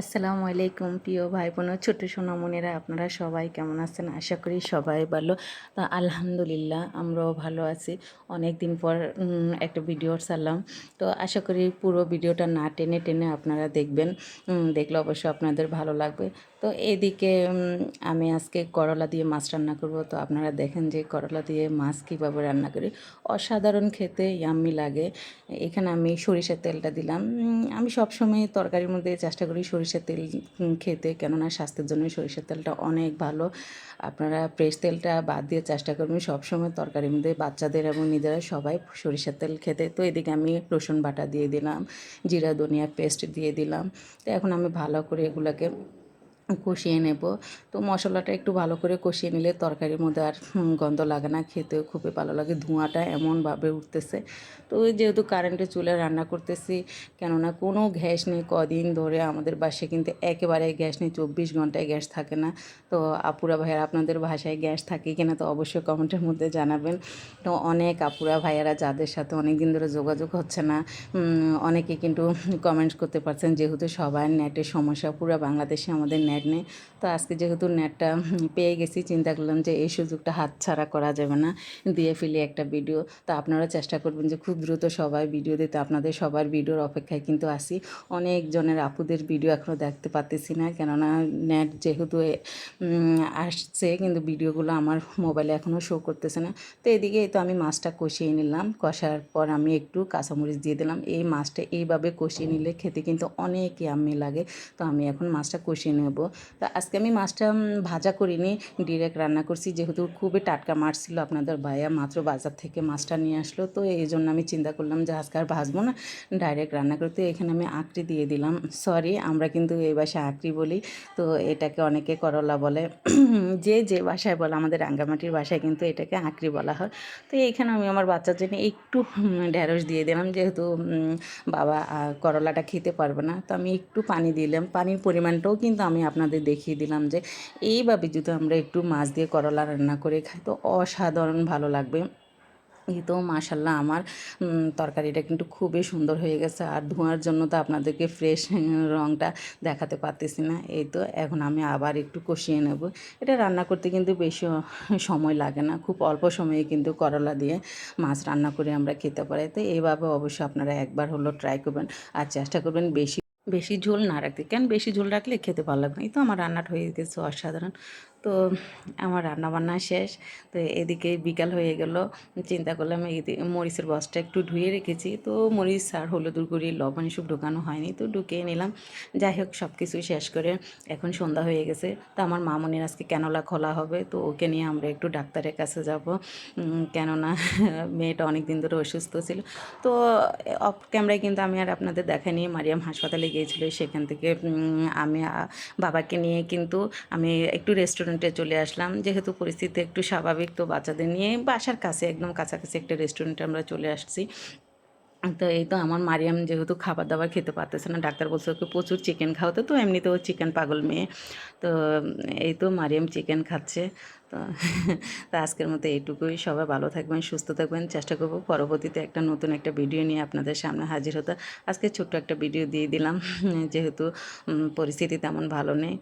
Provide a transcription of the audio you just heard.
আসসালামু আলাইকুম প্রিয় ভাই বোন ছোট সোনামণিরা, আপনারা সবাই কেমন আছেন? আশা করি সবাই ভালো। তা আলহামদুলিল্লাহ আমরাও ভালো আছি। অনেক দিন পর একটা ভিডিও ছাড়লাম। তো আশা করি পুরো ভিডিওটা না টেনে টেনে আপনারা দেখবেন। দেখলে অবশ্যই আপনাদের ভালো লাগবে। তো এদিকে আমি আজকে করলা দিয়ে মাছ রান্না করব। তো আপনারা দেখেন যে করলা দিয়ে মাছ কীভাবে রান্না করি। অসাধারণ খেতে ইয়াম্মি লাগে। এখানে আমি সরিষার তেলটা দিলাম। আমি সবসময় তরকারির মধ্যে চেষ্টা করি সরিষার তেল খেতে, কেননা স্বাস্থ্যের জন্য সরিষার তেলটা অনেক ভালো। আপনারা ফ্রেশ তেলটা বাদ দিয়ে চেষ্টা করবেন, সবসময় তরকারির মধ্যে বাচ্চাদের এবং নিজেরা সবাই সরিষার তেল খেতে। তো এদিকে আমি রসুন বাটা দিয়ে দিলাম, জিরা, ধনিয়া পেস্ট দিয়ে দিলাম। তো এখন আমি ভালো করে এগুলোকে কষিয়ে নেব। তো মশলাটা একটু ভালো করে কষিয়ে নিলে তরকারির মধ্যে আর গন্ধ লাগে না। খেতেও খুবই ভালো লাগে। ধোঁয়াটা এমনভাবে উঠতেছে। তো যেহেতু কারেন্টে চুলে রান্না করতেছি, কেননা কোনো গ্যাস নেই। কদিন ধরে আমাদের বাসায় কিন্তু একেবারে গ্যাস নেই। চব্বিশ ঘন্টায় গ্যাস থাকে না। তো আপুরা ভাইয়ারা, আপনাদের ভাষায় গ্যাস থাকে কিনা তো অবশ্যই কমেন্টের মধ্যে জানাবেন। তো অনেক আপুরা ভাইয়ারা যাদের সাথে অনেক দিন ধরে যোগাযোগ হচ্ছে না অনেকে কিন্তু কমেন্টস করতে পারছেন, যেহেতু সবার নেটের সমস্যা। পুরো বাংলাদেশে আমাদের নেট নেই। তো আজকে যেহেতু নেটটা পেয়ে গেছি, চিন্তা করলাম যে এই সুযোগটা হাতছাড়া করা যাবে না, দিয়ে ফেলি একটা ভিডিও। তো আপনারা চেষ্টা করবেন যে খুব দ্রুত সবাই ভিডিও দিতে। আপনাদের সবার ভিডিওর অপেক্ষায় কিন্তু আসি অনেকজনের আপুদের ভিডিও এখনও দেখতে পাচ্তেছি না, কেননা নেট যেহেতু আসছে, কিন্তু ভিডিওগুলো আমার মোবাইলে এখনও শো করতেছে না। তো এদিকে তো আমি মাছটা কষিয়ে নিলাম। কষার পর আমি একটু কাঁচামরিচ দিয়ে দিলাম। এই মাছটা এইভাবে কষিয়ে নিলে খেতে কিন্তু অনেক ইয়াম্মি লাগে। তো আমি এখন মাছটা কষিয়ে নেব। তো আজকে আমি মাছটা ভাজা করিনি ডিরেক্ট রান্না করছি। যেহেতু খুবই টাটকা মাছ ছিল, আপনাদের ভাইয়া মাত্র বাজার থেকে মাছটা নিয়ে আসলো। তো এই জন্য আমি চিন্তা করলাম যে আজকে আর ভাজবো না ডাইরেক্ট রান্না করতে এখানে আমি আঁকড়ি দিয়ে দিলাম। সরি আমরা কিন্তু এই বাসায় আঁকড়ি বলি। তো এটাকে অনেকে করলা বলে। যে যে বাসায় বলে, আমাদের রাঙ্গামাটির বাসায় কিন্তু এটাকে আঁকড়ি বলা হয়। তো এইখানে আমি আমার বাচ্চার জন্য একটু ঢ্যাঁড়স দিয়ে দিলাম। যেহেতু বাবা করলাটা খেতে পারবে না, তো আমি একটু পানি দিলাম। পানির পরিমাণটাও কিন্তু আমি আপনাদের দেখিয়ে দিলাম যে এইভাবে যদি আমরা একটু মাছ দিয়ে করলা রান্না করে খাই, তো অসাধারণ ভালো লাগবে। এই তো মাশাল্লাহ আমার তরকারিটা কিন্তু খুবই সুন্দর হয়ে গেছে। আর ধোঁয়ার জন্য তো আপনাদেরকে ফ্রেশ রঙটা দেখাতে পারতেছি না। এই তো এখন আমি আবার একটু কষিয়ে নেব। এটা রান্না করতে কিন্তু বেশি সময় লাগে না। খুব অল্প সময়ে কিন্তু করলা দিয়ে মাছ রান্না করে আমরা খেতে পারি। তো এইভাবে অবশ্যই আপনারা একবার হলো ট্রাই করবেন। আর চেষ্টা করবেন বেশি বেশি ঝোল না রাখতে। কেন বেশি ঝোল রাখলে খেতে ভালো লাগবে না? এই তো আমার রান্নাটা হয়ে গেছে অসাধারণ। তো আমার রান্না বান্না শেষ। তো এদিকে বিকাল হয়ে গেল। চিন্তা করলাম এদিকে মরিচের বসটা একটু ধুয়ে রেখেছি। তো মরিচ আর হলুদের গুঁড়ি, লবণ এসব ঢোকানো হয়নি। তো ঢুকিয়ে নিলাম। যাই হোক সব কিছু শেষ করে এখন সন্ধ্যা হয়ে গেছে। তো আমার মামনির আজকে ক্যানোলা খোলা হবে। তো ওকে নিয়ে আমরা একটু ডাক্তারের কাছে যাব। কেননা মেয়েটা অনেক দিন ধরে অসুস্থ ছিল। তো অফ ক্যামেরায় কিন্তু আমি আর আপনাদের দেখা নিয়ে মারিয়াম হাসপাতালে গিয়েছিল। সেখান থেকে আমি বাবাকে নিয়ে কিন্তু আমি একটু রেস্টুরেন্টে চলে আসলাম। যেহেতু পরিস্থিতি একটু স্বাভাবিক, তো বাচ্চাদের নিয়ে বাসার কাছে, একদম কাছাকাছি একটা রেস্টুরেন্টে আমরা চলে আসছি। তো এই তো আমার মারিয়াম যেহেতু খাবার দাবার খেতে পারতেছে না, ডাক্তার বলছে ওকে প্রচুর চিকেন খাওয়াতে তো এমনিতেও চিকেন পাগল মেয়ে। তো এই তো মারিয়াম চিকেন খাচ্ছে। তো তো আজকের মতো এইটুকুই। সবাই ভালো থাকবেন, সুস্থ থাকবেন। চেষ্টা করব পরবর্তীতে একটা নতুন একটা ভিডিও নিয়ে আপনাদের সামনে হাজির হতে। আজকে ছোট্ট একটা ভিডিও দিয়ে দিলাম। যেহেতু পরিস্থিতি তেমন ভালো নেই।